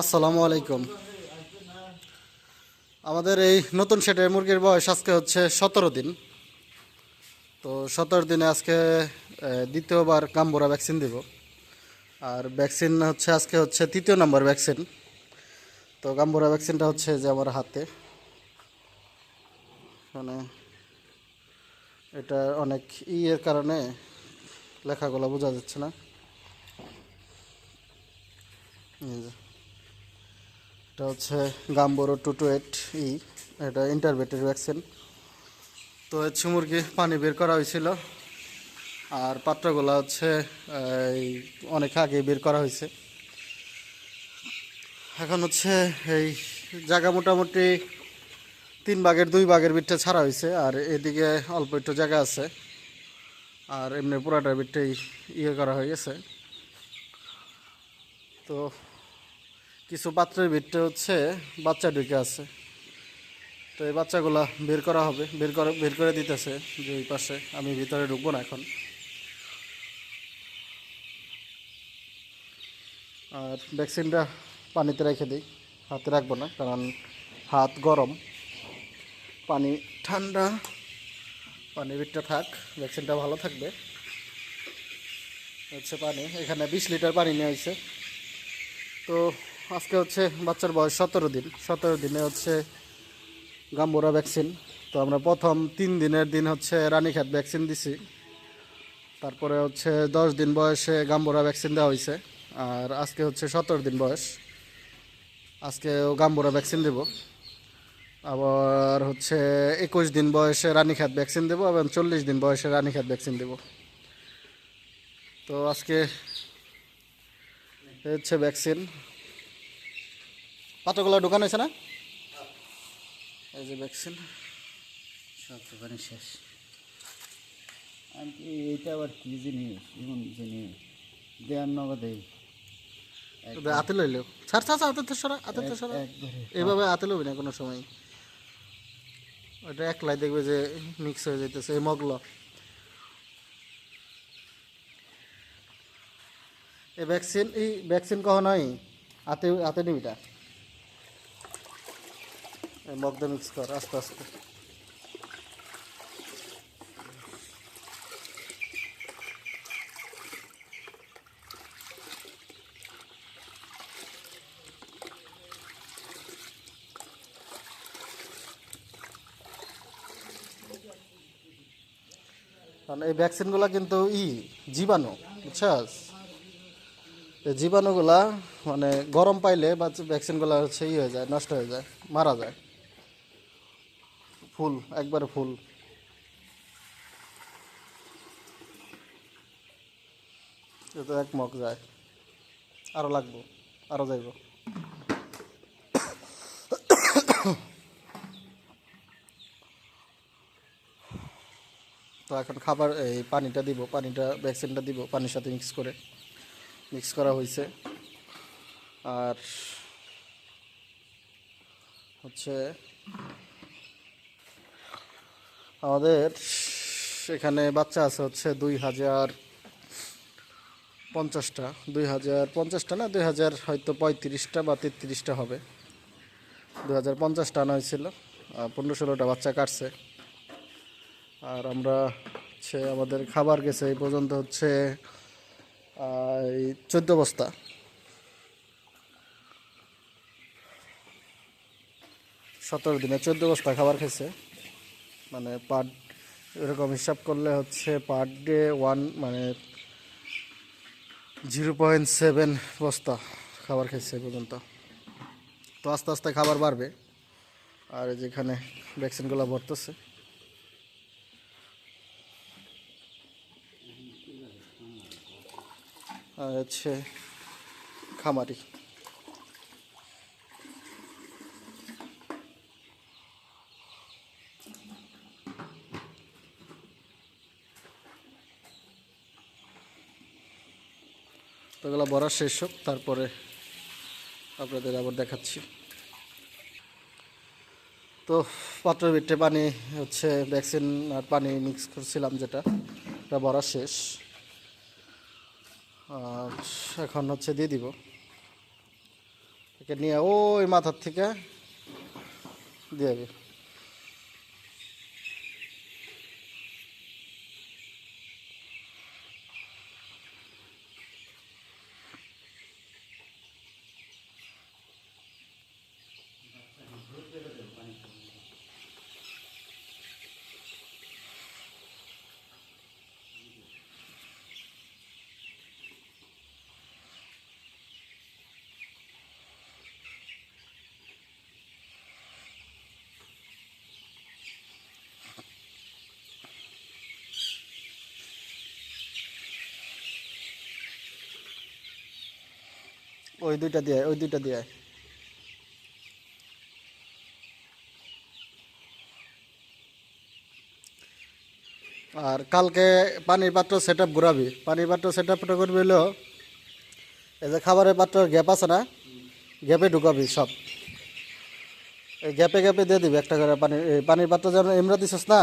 আসসালামু আলাইকুম। আমাদের এই নতুন সেটের মুরগির বয়স আজকে হচ্ছে সতেরো দিন। তো সতেরো দিনে আজকে দ্বিতীয়বার গাম্বুরা ভ্যাকসিন দিব। আর ভ্যাকসিন হচ্ছে, আজকে হচ্ছে তৃতীয় নম্বর ভ্যাকসিন। তো গাম্বুরা ভ্যাকসিনটা হচ্ছে যে আমার হাতে। মানে এটা অনেক ইয়ের কারণে লেখাগুলো বোঝা যাচ্ছে না। এটা হচ্ছে Gumboro two two eight E এটা ইন্টারভেটের ভ্যাকসিন তো হচ্ছে মুরগি পানি বের করা হয়েছিল, আর পাত্রগুলো হচ্ছে, এই অনেক আগে বের করা হয়েছে। এখন হচ্ছে এই জায়গা মোটামুটি তিন ভাগের দুই ভাগের বিটটা ছাড়া হয়েছে, আর এদিকে অল্প একটু জায়গা আছে, আর এমনি পুরাটার বিটটাই ইয়ে করা হয়ে গেছে। তো কিছু পাত্রের ভিতরে হচ্ছে বাচ্চা ঢুকে আছে। তো এই বাচ্চাগুলা বের করা হবে, বের করে বের করে দিতেছে যে ওই পাশে আমি ভিতরে ঢুকবো না এখন। আর ভ্যাকসিনটা পানিতে রেখে দিই, হাতে রাখব না, কারণ হাত গরম। পানি ঠান্ডা, পানি ভিতরে থাক, ভ্যাকসিনটা ভালো থাকবে। হচ্ছে পানি, এখানে বিশ লিটার পানি নিয়ে হয়েছে তো আজকে হচ্ছে বাচ্চার বয়স সতেরো দিন। সতেরো দিনে হচ্ছে গাম্বুরা ভ্যাকসিন তো আমরা প্রথম তিন দিনের দিন হচ্ছে রানীখাত ভ্যাকসিন দিছি। তারপরে হচ্ছে দশ দিন বয়সে গাম্বুরা ভ্যাকসিন দেওয়া হয়েছে আর আজকে হচ্ছে সতেরো দিন বয়স। আজকে গাম্বুরা ভ্যাকসিন দেব। আবার হচ্ছে একুশ দিন বয়সে রানীখাত ভ্যাকসিন দেবো এবং চল্লিশ দিন বয়সে রানীখাত ভ্যাকসিন দেব। তো আজকে হচ্ছে ভ্যাকসিন পাত্রগুলো ঢোকানো হয়েছে না? এই যে ভ্যাকসিন সব দোকানে শেষ। আমি এইটা আবার কি জিনিস এমন জিনিস দেওয়ার নগদে হাতে লইলেও ছাড় ছাড় হাতে তো সরা হাতে তো সরা। এইভাবে হাতে লবি না কোনো সময়। ওটা একলাই দেখবে যে মিক্স হয়ে যাইতেছে এই মগল। এই ভ্যাকসিন এই ভ্যাকসিন কখন হয়? হাতে হাতে নিবিটা। মগদা মিক্স কর, আস্তে আস্তে। কারণ এই ভ্যাকসিনগুলো কিন্তু ই, জীবাণু, বুঝছাস? জীবাণুগুলা মানে গরম পাইলে বা ভ্যাকসিনগুলো হচ্ছে ই হয়ে যায়, নষ্ট হয়ে যায়, মারা যায়। ফুল, একবারে ফুল। এ তো এক মগ যায়। আরও লাগবো আরও যাইব। তো এখন খাবার, এই পানিটা দিব, পানিটা ভ্যাকসিনটা দিব, পানির সাথে মিক্স করে। মিক্স করা হয়েছে আর হচ্ছে আমাদের এখানে বাচ্চা আছে হচ্ছে দুই হাজার পঞ্চাশটা। দুই হাজার পঞ্চাশটা না, দুই হাজার হয়তো পঁয়ত্রিশটা বা তেত্রিশটা হবে। দু হাজার পঞ্চাশটা আনা হয়েছিল, আর পনেরো ষোলোটা বাচ্চা কাটছে। আর আমরা হচ্ছে আমাদের খাবার গেছে এই পর্যন্ত হচ্ছে এই চোদ্দ বস্তা। সতেরো দিনে চোদ্দ বস্তা খাবার খেয়েছে মানে পার, এরকম হিসাব করলে হচ্ছে পার ডে ওয়ান মানে জিরো পয়েন্ট সেভেন বস্তা খাবার খেয়েছে পর্যন্ত। তো আস্তে আস্তে খাবার বাড়বে। আর যেখানে ভ্যাকসিনগুলো ভরতেছে। আর হচ্ছে খামারি। তো এগুলো বড়া শেষ হোক, তারপরে আপনাদের আবার দেখাচ্ছি। তো পাত্রের ভিতরে পানি হচ্ছে ভ্যাকসিন আর পানি মিক্স করছিলাম যেটা, এটা ভরা শেষ। আর এখন হচ্ছে দিয়ে দিব। একে নিয়ে ওই মাথার থেকে দিয়ে ওই দুইটা দিয়ে, ওই দুইটা দিয়ে। আর কালকে পানির পাত্র সেট আপ ঘুরাবি। পানির পাত্র সেট আপটা করবি হলেও এই যে খাবারের পাত্র গ্যাপ আছে না, গ্যাপে ঢুকাবি সব। এই গ্যাপে গ্যাপে দিয়ে দিবি একটা করে পানি, এই পানির পাত্র যেন এমরা দিছিস না,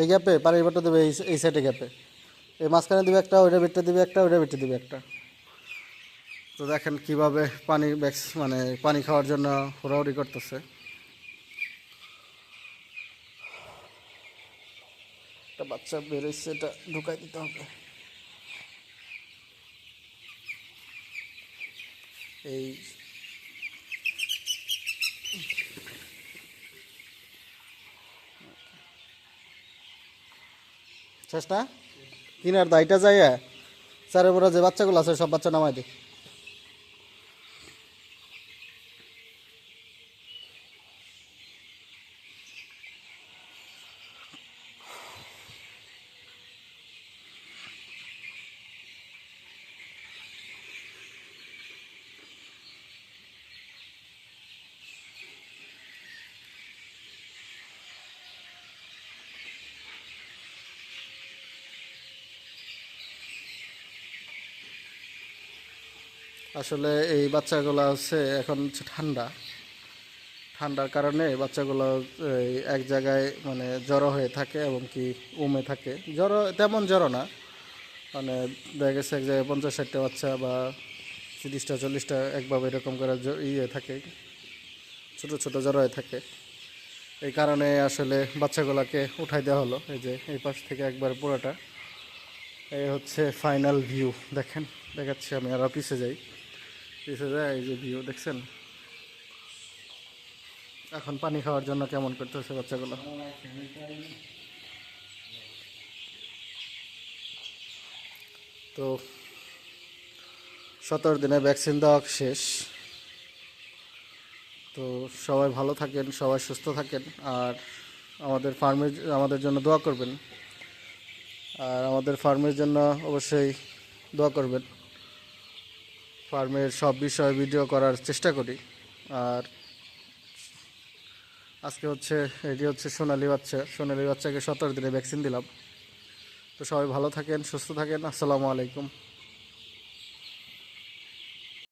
এই গ্যাপে পানির পাত্র দেবে এই সাইডে গ্যাপে। এই মাঝখানে দিবে একটা, ওইটা বিটে দিবে একটা, ওইটা বিটে দিবে একটা। তো দেখেন কীভাবে পানি ব্যাক্স মানে পানি খাওয়ার জন্য হুড়াহুড়ি করতেছে। একটা বাচ্চা বেরোচ্ছে এটা ঢুকাই দিতে হবে। এই শেষ না? কিনার দায়টা যায় স্যারের উপরে যে বাচ্চাগুলো আছে সব বাচ্চা নামাই দিই আসলে এই বাচ্চাগুলো হচ্ছে এখন হচ্ছে ঠান্ডা। ঠান্ডার কারণে বাচ্চাগুলো এক জায়গায় মানে জড়ো হয়ে থাকে এবং কি উমে থাকে। জড়ো, তেমন জড়ো না। মানে দেখা গেছে এক জায়গায় পঞ্চাশ ষাটটা বাচ্চা বা তিরিশটা, চল্লিশটা একভাবে এরকম করে ইয়ে থাকে। ছোট ছোট জড়ো হয়ে থাকে। এই কারণে আসলে বাচ্চাগুলোকে উঠাই দেওয়া হলো। এই যে এই পাশ থেকে একবার পুরোটা। এই হচ্ছে ফাইনাল ভিউ। দেখেন, দেখাচ্ছি আমি আরও পিছে যাই। পিছে যাই এই যে ভিউ দেখছেন? এখন পানি খাওয়ার জন্য কেমন করতেছে বাচ্চাগুলো? তো, সতেরো দিনে ভ্যাকসিন দেওয়া শেষ। তো, সবাই ভালো থাকেন, সবাই সুস্থ থাকেন, আর আমাদের ফার্মের আমাদের জন্য দোয়া করবেন। আর আমাদের ফার্মের জন্য অবশ্যই দোয়া করবেন। ফার্মের সব বিষয়ে ভিডিও করার চেষ্টা করি। আর আজকে হচ্ছে, এটি হচ্ছে সোনালি বাচ্চা। সোনালি বাচ্চাকে সতেরো দিনে ভ্যাকসিন দিলাম। তো সবাই ভালো থাকেন, সুস্থ থাকেন। আসসালামু আলাইকুম।